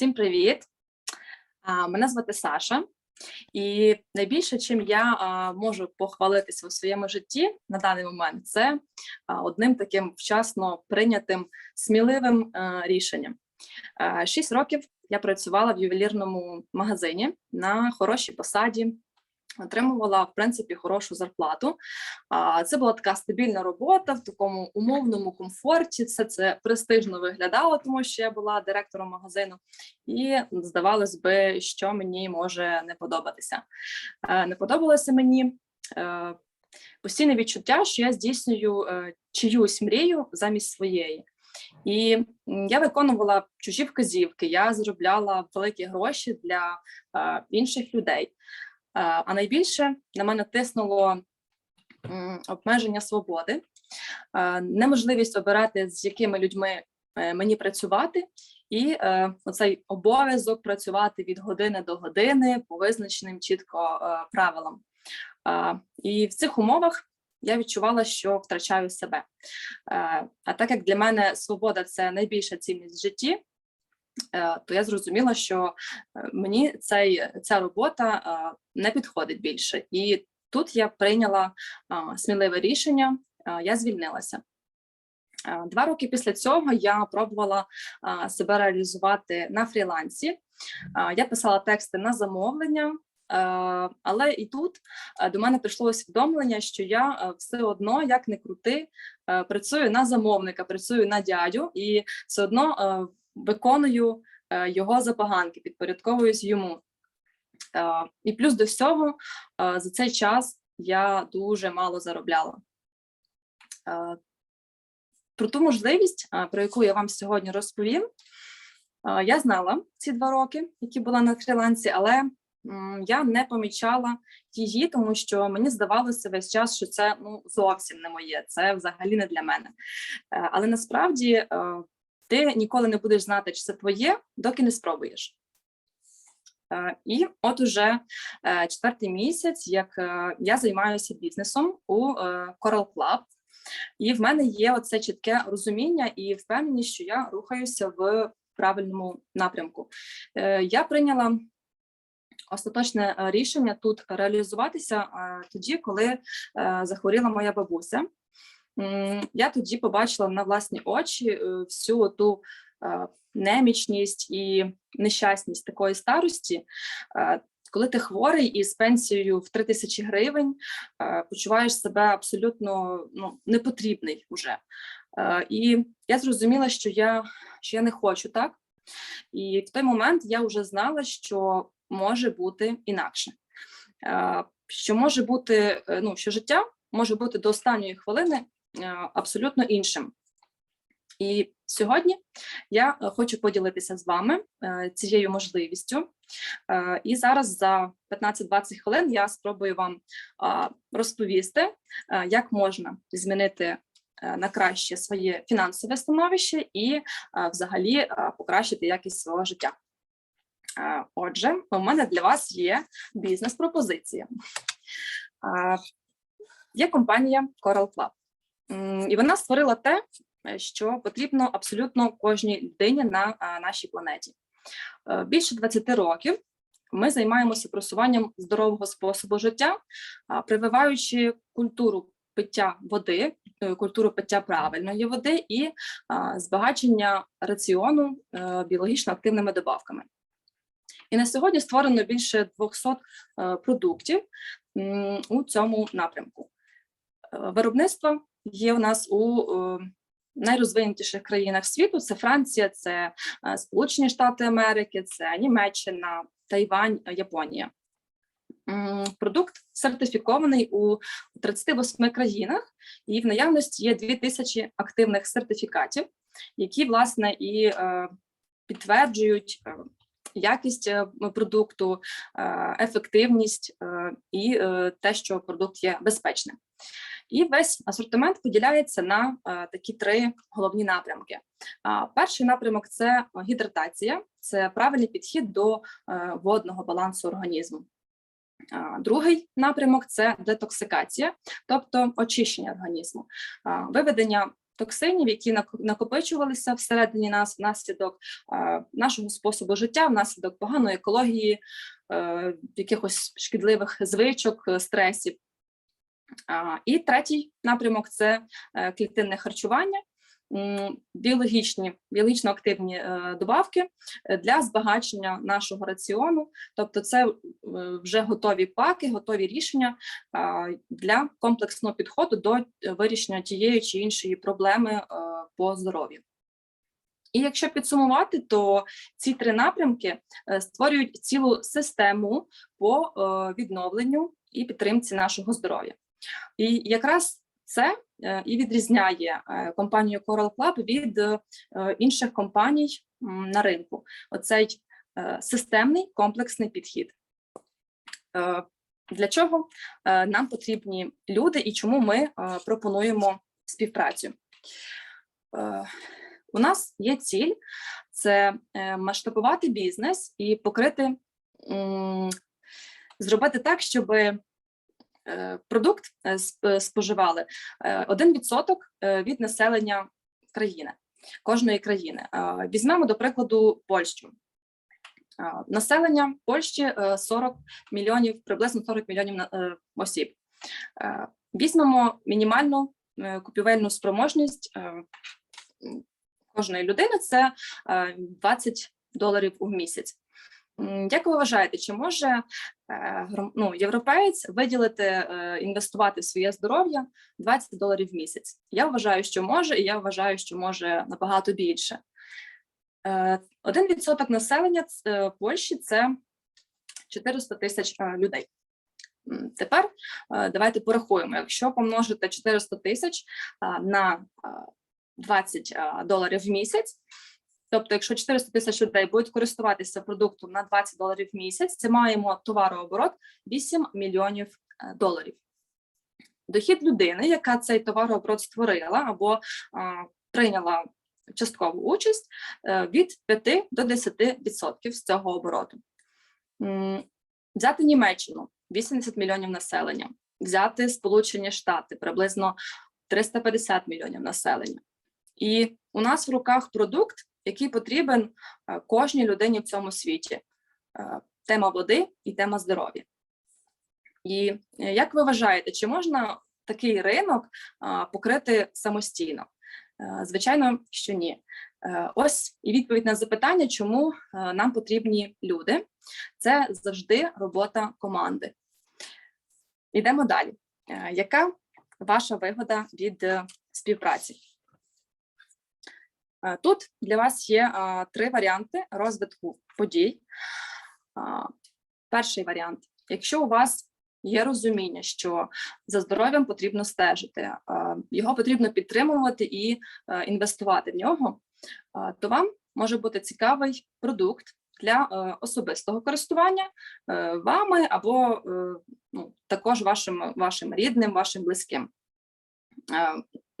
Всім привіт! Мене звати Саша, і найбільше, чим я можу похвалитися у своєму житті на даний момент, це одним таким вчасно прийнятим сміливим рішенням. Шість років я працювала в ювелірному магазині на хорошій посаді. Отримувала в принципі хорошу зарплату. Це була така стабільна робота в такому умовному комфорті. Все це престижно виглядало, тому що я була директором магазину, і здавалось би, що мені може не подобатися. Е, Не подобалося мені е, постійне відчуття, що я здійснюю е, чиюсь мрію замість своєї. І я виконувала чужі вказівки, я заробляла великі гроші для інших людей. Е, А найбільше на мене тиснуло обмеження свободи, е, неможливість обирати, з якими людьми е, мені працювати, і оцей обов'язок працювати від години до години по визначеним чітко правилам. І в цих умовах я відчувала, що втрачаю себе. А так як для мене свобода це найбільша цінність в житті, то я зрозуміла, що е, мені цей, ця робота е, не підходить більше. І тут я прийняла е, сміливе рішення, е, я звільнилася. Е, Два роки після цього я пробувала е, себе реалізувати на фрілансі. Е, Я писала тексти на замовлення, е, але і тут е, до мене прийшло усвідомлення, що я е, все одно, як не крути, е, працюю на замовника, працюю на дядю і все одно е, виконую е, його забаганки, підпорядковуюсь йому. Е, І плюс до всього е, за цей час я дуже мало заробляла. Про ту можливість, про яку я вам сьогодні розповім, я знала ці два роки, які була на фрілансі, але я не помічала її, тому що мені здавалося весь час, що це ну зовсім не моє, це взагалі не для мене. Але насправді ти ніколи не будеш знати, чи це твоє, доки не спробуєш. Е, І от уже е, четвертий місяць, як е, я займаюся бізнесом у Coral Club, і в мене є оце чітке розуміння і впевненість, що я рухаюся в правильному напрямку. Я прийняла остаточне рішення тут реалізуватися тоді, коли захворіла моя бабуся. Я тоді побачила на власні очі е, всю ту е, немічність і нещасність такої старості. Е, Коли ти хворий і з пенсією в 3 тисячі гривень почуваєш себе абсолютно ну, непотрібний уже. І я зрозуміла, що я, що я не хочу так. І в той момент я вже знала, що може бути інакше. Що може бути, ну, що життя може бути до останньої хвилини абсолютно іншим. І сьогодні я е, хочу поділитися з вами е, цією можливістю. Е, І зараз за 15-20 хвилин я спробую вам розповісти, е, як можна змінити е, на краще своє фінансове становище і е, взагалі е, покращити якість свого життя. Е, Отже, у мене для вас є бізнес-пропозиція. Е, Є компанія Coral Club, і вона створила те, е, що потрібно абсолютно кожній людині на е, нашій планеті. Е, Більше 20 років ми займаємося просуванням здорового способу життя, прививаючи культуру пиття води, культуру пиття правильної води і збагачення раціону біологічно активними добавками. І на сьогодні створено більше 200 е, продуктів у цьому напрямку. Виробництво є у нас у е, найрозвинутіших країнах світу: це Франція, це е, Сполучені Штати Америки, це Німеччина, Тайвань, е, Японія. Продукт сертифікований у 38 країнах, і в наявності є 2000 активних сертифікатів, які власне і підтверджують якість продукту, ефективність і те, що продукт є безпечним. І весь асортимент поділяється на е, такі три головні напрямки. Перший напрямок це гідратація, це правильний підхід до е, водного балансу організму. Другий напрямок це детоксикація, тобто очищення організму, виведення токсинів, які накопичувалися всередині нас внаслідок нашого способу життя, внаслідок поганої екології, е, якихось шкідливих звичок, стресів. І третій напрямок це е, клітинне харчування, біологічні, біологічно активні е, добавки е, для збагачення нашого раціону. Тобто, це вже готові паки, готові рішення для комплексного підходу до вирішення тієї чи іншої проблеми по здоров'ю. І якщо підсумувати, то ці три напрямки створюють цілу систему по відновленню і підтримці нашого здоров'я. І якраз це е, і відрізняє е, компанію Coral Club від е, інших компаній на ринку. Оцей системний комплексний підхід. Для чого нам потрібні люди і чому ми пропонуємо співпрацю? У нас є ціль це масштабувати бізнес і покрити, зробити так, щоб продукт е, е, споживали е, 1% е, від населення країни, кожної країни. Е, Візьмемо, до прикладу, Польщу. Е, Населення Польщі е, 40 мільйонів, приблизно 40 мільйонів е, осіб. Е, Візьмемо мінімальну е, купівельну спроможність е, кожної людини це е, 20 доларів у місяць. Як ви вважаєте, чи може е, ну, європеєць виділити, е, інвестувати в своє здоров'я 20 доларів в місяць? Я вважаю, що може, і я вважаю, що може набагато більше. Е, Один відсоток населення Польщі це 400 тисяч людей. Тепер давайте порахуємо, якщо помножити 400 тисяч на е, 20 е, доларів в місяць. Тобто, якщо 400 тисяч людей будуть користуватися продуктом на 20 доларів в місяць, це маємо товарооборот 8 мільйонів е, доларів. Дохід людини, яка цей товарооборот створила або а, прийняла часткову участь е, від 5 до 10% з цього обороту. Взяти Німеччину 80 мільйонів населення, взяти Сполучені Штати приблизно 350 мільйонів населення. І у нас в руках продукт, який потрібен е, кожній людині в цьому світі. Е, Тема води і тема здоров'я. І е, як ви вважаєте, чи можна такий ринок покрити самостійно? Звичайно, що ні. Ось і відповідь на запитання, чому нам потрібні люди. Це завжди робота команди. Йдемо далі. Яка ваша вигода від співпраці? Е, Тут для вас є три варіанти розвитку подій. Перший варіант: якщо у вас є розуміння, що за здоров'ям потрібно стежити, його потрібно підтримувати і е, інвестувати в нього, то вам може бути цікавий продукт для е, особистого користування е, вами або е, ну, також вашим, вашим рідним, вашим близьким.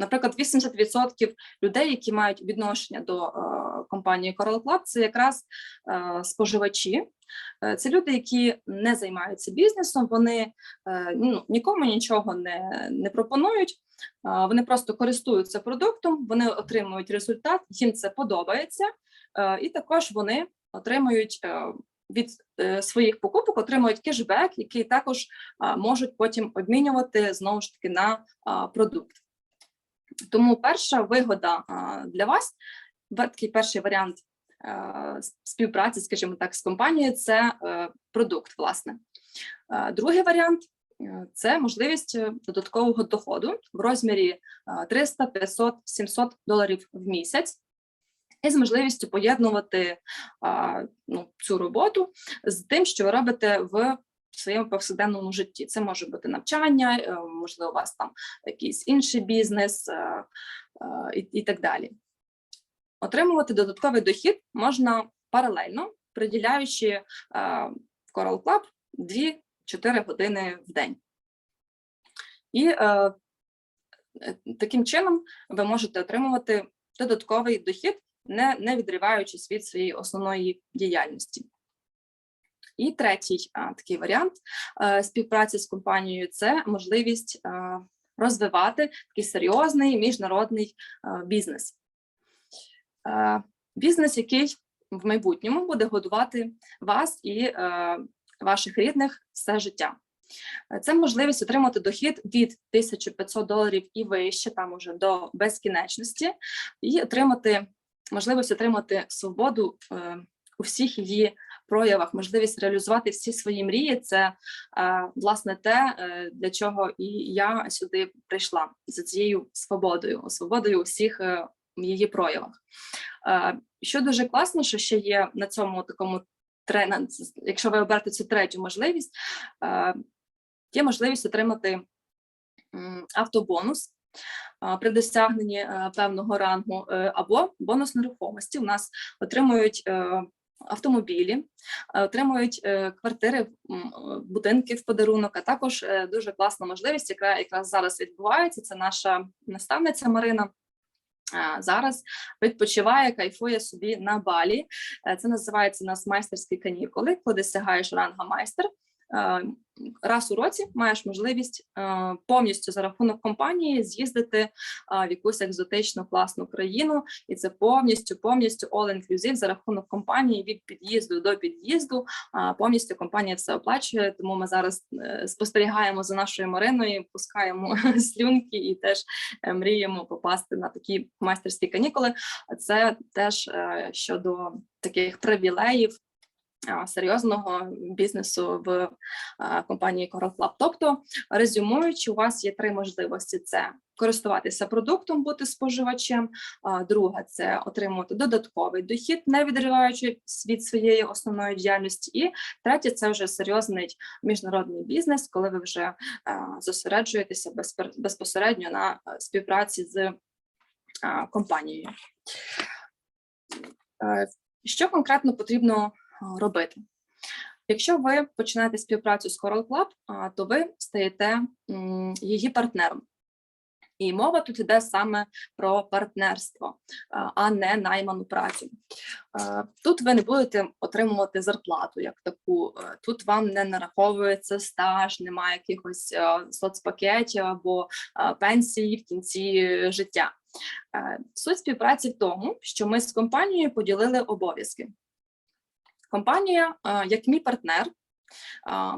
Наприклад, 80% людей, які мають відношення до е, компанії Coral Club, це якраз е, споживачі. Е, Це люди, які не займаються бізнесом, вони ну, нікому нічого не, не пропонують. Вони просто користуються продуктом, вони отримують результат, їм це подобається, і також вони отримують від своїх покупок, отримують кешбек, який також можуть потім обмінювати знову ж таки на продукт. Тому перша вигода для вас, такий перший варіант співпраці, скажімо так, з компанією це е, продукт, власне. Другий варіант е, це можливість е, додаткового доходу в розмірі а, 300, 500, 700 доларів в місяць. І з можливістю поєднувати ну, цю роботу з тим, що ви робите в своєму повсякденному житті. Це може бути навчання, е, можливо, у вас там якийсь інший бізнес е, е, і, так далі. Отримувати додатковий дохід можна паралельно, приділяючи в Coral Club 2-4 години в день. І таким чином ви можете отримувати додатковий дохід, не, не відриваючись від своєї основної діяльності. І третій такий варіант е, співпраці з компанією це можливість а, розвивати такий серйозний міжнародний е, бізнес. Е, Бізнес, який в майбутньому буде годувати вас і е, ваших рідних все життя. Е, Це можливість отримати дохід від 1500 доларів і вище, там уже до безкінечності, і отримати можливість отримати свободу е, у всіх її проявах, можливість реалізувати всі свої мрії. Це е, власне те, е, для чого і я сюди прийшла за цією свободою, свободою у всіх е, її проявах. Що дуже класно, що ще є на цьому такому якщо ви оберете цю третю можливість, є можливість отримати автобонус при досягненні певного рангу або бонус нерухомості. У нас отримують автомобілі, е, отримують е, квартири, е, будинки в подарунок. А також дуже класна можливість, яка якраз зараз відбувається. Це наша наставниця Марина. Зараз відпочиває, кайфує собі на балі. Це називається у нас майстерські канікули, коли досягаєш ранга майстер. Е, Раз у році маєш можливість е, повністю за рахунок компанії з'їздити е, в якусь екзотичну класну країну, і це повністю повністю all-inclusive за рахунок компанії від під'їзду до під'їзду. Повністю компанія все оплачує. Тому ми зараз спостерігаємо за нашою Мариною, пускаємо слюнки і теж мріємо попасти на такі майстерські канікули. Це теж щодо таких привілеїв. Серйозного бізнесу в компанії Coral Club. Тобто, резюмуючи, у вас є три можливості: це користуватися продуктом, бути споживачем. А, Друга це отримувати додатковий дохід, не відриваючись від своєї основної діяльності. І третє це вже серйозний міжнародний бізнес, коли ви вже зосереджуєтеся безпосередньо на співпраці з компанією. Е, Що конкретно потрібно робити? Якщо ви починаєте співпрацю з Coral Club, то ви стаєте її партнером. І мова тут йде саме про партнерство, а, а не найману працю. Е, Тут ви не будете отримувати зарплату як таку. е, Тут вам не нараховується стаж, немає якихось е, соцпакетів або е, пенсії в кінці життя. Е, Суть співпраці в тому, що ми з компанією поділили обов'язки. Компанія, е, як мій партнер, е,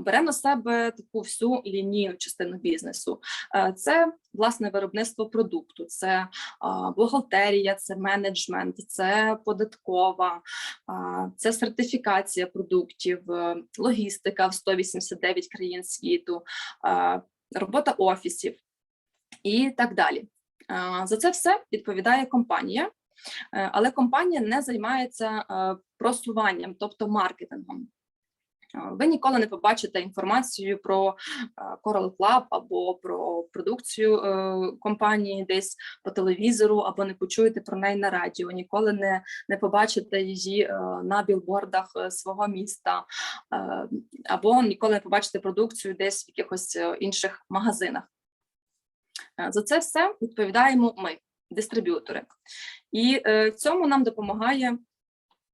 бере на себе таку всю лінійну частину бізнесу. Е, Це власне виробництво продукту, це бухгалтерія, це менеджмент, це податкова, це сертифікація продуктів, логістика в 189 країн світу, робота офісів і так далі. За це все відповідає компанія. Е, Але компанія не займається е, просуванням, тобто маркетингом. Е, Ви ніколи не побачите інформацію про Coral Club або про продукцію компанії десь по телевізору, або не почуєте про неї на радіо. Ніколи не, не побачите її на білбордах свого міста, або ніколи не побачите продукцію десь в якихось інших магазинах. За це все відповідаємо ми, дистриб'ютори. І е, в цьому нам допомагає,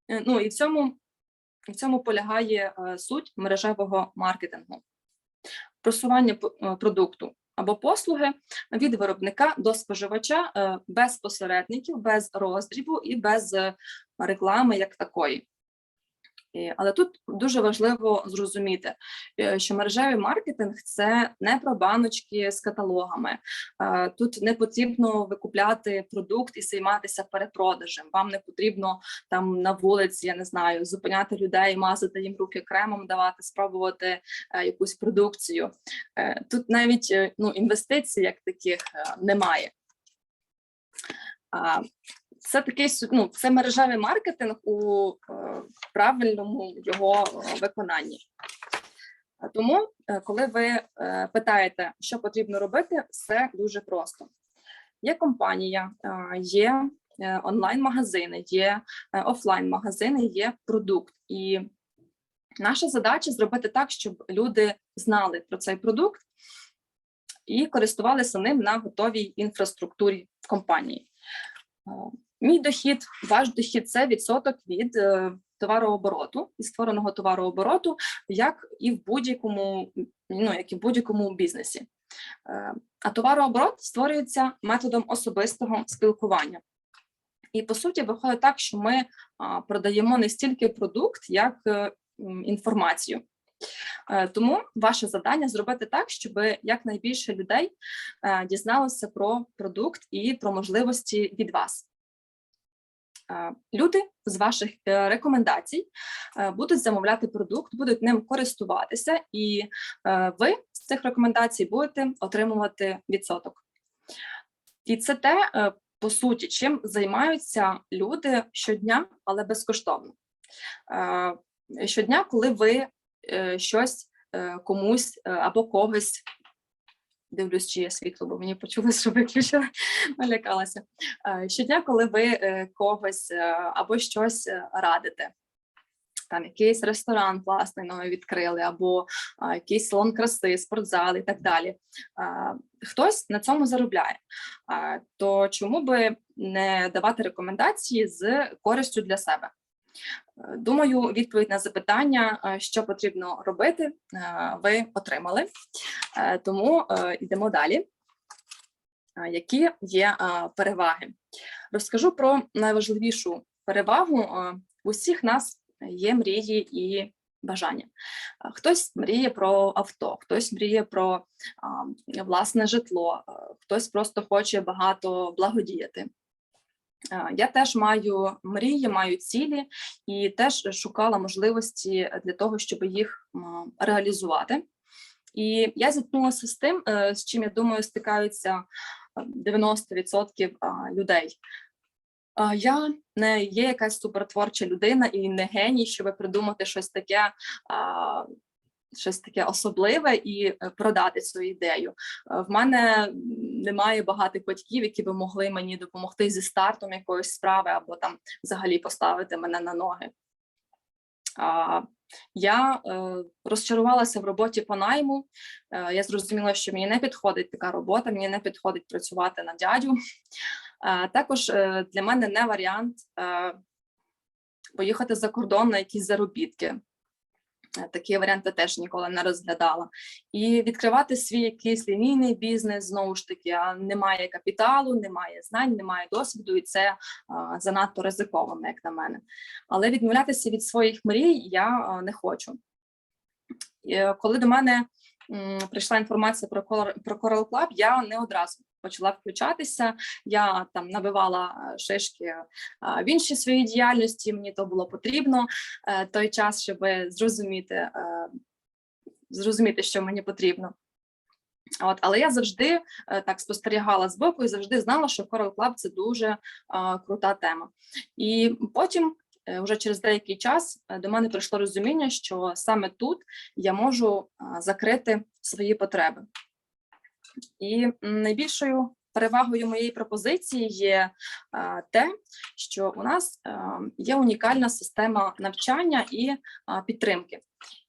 е, ну і в цьому, в цьому полягає е, суть мережевого маркетингу. Просування е, продукту або послуги від виробника до споживача е, без посередників, без роздрібу і без е, реклами як такої. Але тут дуже важливо зрозуміти, е, що мережевий маркетинг це не про баночки з каталогами. Е, Тут не потрібно викупляти продукт і займатися перепродажем. Вам не потрібно там на вулиці, я не знаю, зупиняти людей, мазати їм руки кремом, давати, спробувати е, якусь продукцію. Тут навіть ну, інвестицій як таких немає. Це такий ну, це мережевий маркетинг у е, правильному його виконанні. Тому, е, коли ви е, питаєте, що потрібно робити, все дуже просто. Є компанія, є онлайн-магазини, є офлайн-магазини, є продукт. І наша задача зробити так, щоб люди знали про цей продукт і користувалися ним на готовій інфраструктурі в компанії. Мій дохід, ваш дохід це відсоток від е, товарообороту і створеного товарообороту, як і в будь-якому, ну як і в будь-якому бізнесі. Е, А товарооборот створюється методом особистого спілкування. І по суті, виходить так, що ми продаємо не стільки продукт, як е, інформацію. Тому ваше завдання зробити так, щоб якнайбільше людей дізналося про продукт і про можливості від вас. Люди з ваших е, рекомендацій е, будуть замовляти продукт, будуть ним користуватися, і е, ви з цих рекомендацій будете отримувати відсоток. І це те, по суті, чим займаються люди щодня, але безкоштовно. Щодня, коли ви щось комусь або когось. Дивлюсь, чи є світло, бо мені почулося, що виключили, налякалася. Е, Щодня, коли ви е, когось е, або щось радите, там якийсь ресторан класний новий відкрили, або якийсь салон краси, спортзал і так далі. Хтось на цьому заробляє. То чому би не давати рекомендації з користю для себе? Думаю, відповідь на запитання, е, що потрібно робити, е, ви отримали. Е, Тому йдемо далі. Які є переваги? Розкажу про найважливішу перевагу. У всіх нас є мрії і бажання. Хтось мріє про авто, хтось мріє про власне житло, хтось просто хоче багато благодіяти. Е, Я теж маю мрії, маю цілі і теж шукала можливості для того, щоб їх реалізувати. І я зіткнулася з тим, е, з чим я думаю, стикаються е, 90% людей. Я не є якась супертворча людина і не геній, щоб придумати щось таке, щось таке особливе і е, продати цю ідею. Е, В мене немає багатих батьків, які би могли мені допомогти зі стартом якоїсь справи або там взагалі поставити мене на ноги. А, Я е, розчарувалася в роботі по найму. Е, Я зрозуміла, що мені не підходить така робота, мені не підходить працювати на дядю. Е, Також е, для мене не варіант е, поїхати за кордон на якісь заробітки. Е, Такі варіанти теж ніколи не розглядала. І відкривати свій якийсь лінійний бізнес знову ж таки, а немає капіталу, немає знань, немає досвіду, і це а, занадто ризиковано, як на мене. Але відмовлятися від своїх мрій я не хочу. Е, коли до мене прийшла інформація про Coral Club, я не одразу почала включатися. Я там набивала е, шишки в іншій своїй діяльності. Мені то було потрібно е, той час, щоб зрозуміти, е, зрозуміти, що мені потрібно. От, але я завжди е, так спостерігала збоку і завжди знала, що Coral Club – це дуже е, крута тема. І потім, е, вже через деякий час, е, до мене прийшло розуміння, що саме тут я можу е, закрити свої потреби. І найбільшою перевагою моєї пропозиції є те, що у нас е, є унікальна система навчання і підтримки.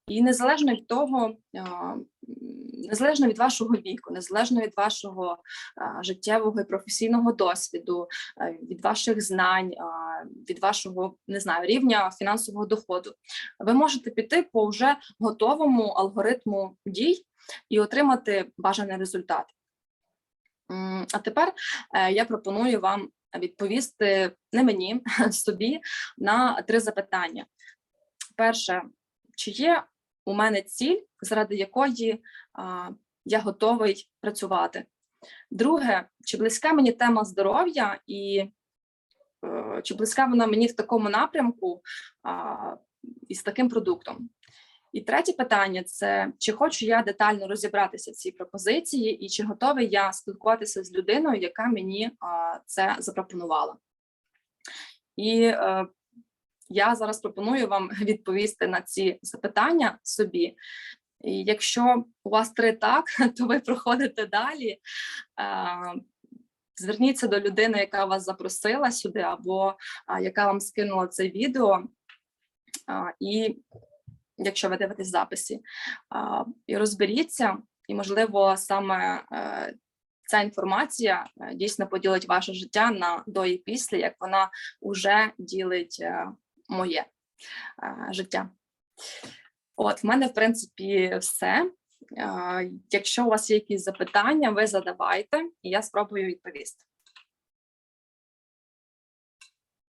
І незалежно від того, незалежно від вашого віку, незалежно від вашого життєвого і професійного досвіду, від ваших знань, від вашого не знаю рівня фінансового доходу, ви можете піти по вже готовому алгоритму дій і отримати бажаний результат. А тепер е, я пропоную вам відповісти не мені, а собі на три запитання. Перше, чи є у мене ціль, заради якої а, я готовий працювати? Друге, чи близька мені тема здоров'я і е, чи близька вона мені в такому напрямку а, і з таким продуктом? І третє питання це чи хочу я детально розібратися в цій пропозиції, і чи готовий я спілкуватися з людиною, яка мені а, це запропонувала. І е, я зараз пропоную вам відповісти на ці запитання собі. І якщо у вас три так, то ви проходите далі. Зверніться до людини, яка вас запросила сюди, або яка вам скинула це відео. І якщо ви дивитесь записі, і розберіться, і, можливо, саме е, ця інформація е, дійсно поділить ваше життя на до і після, як вона вже ділить е, моє е, життя. От, в мене, в принципі, все. Е, Якщо у вас є якісь запитання, ви задавайте, і я спробую відповісти.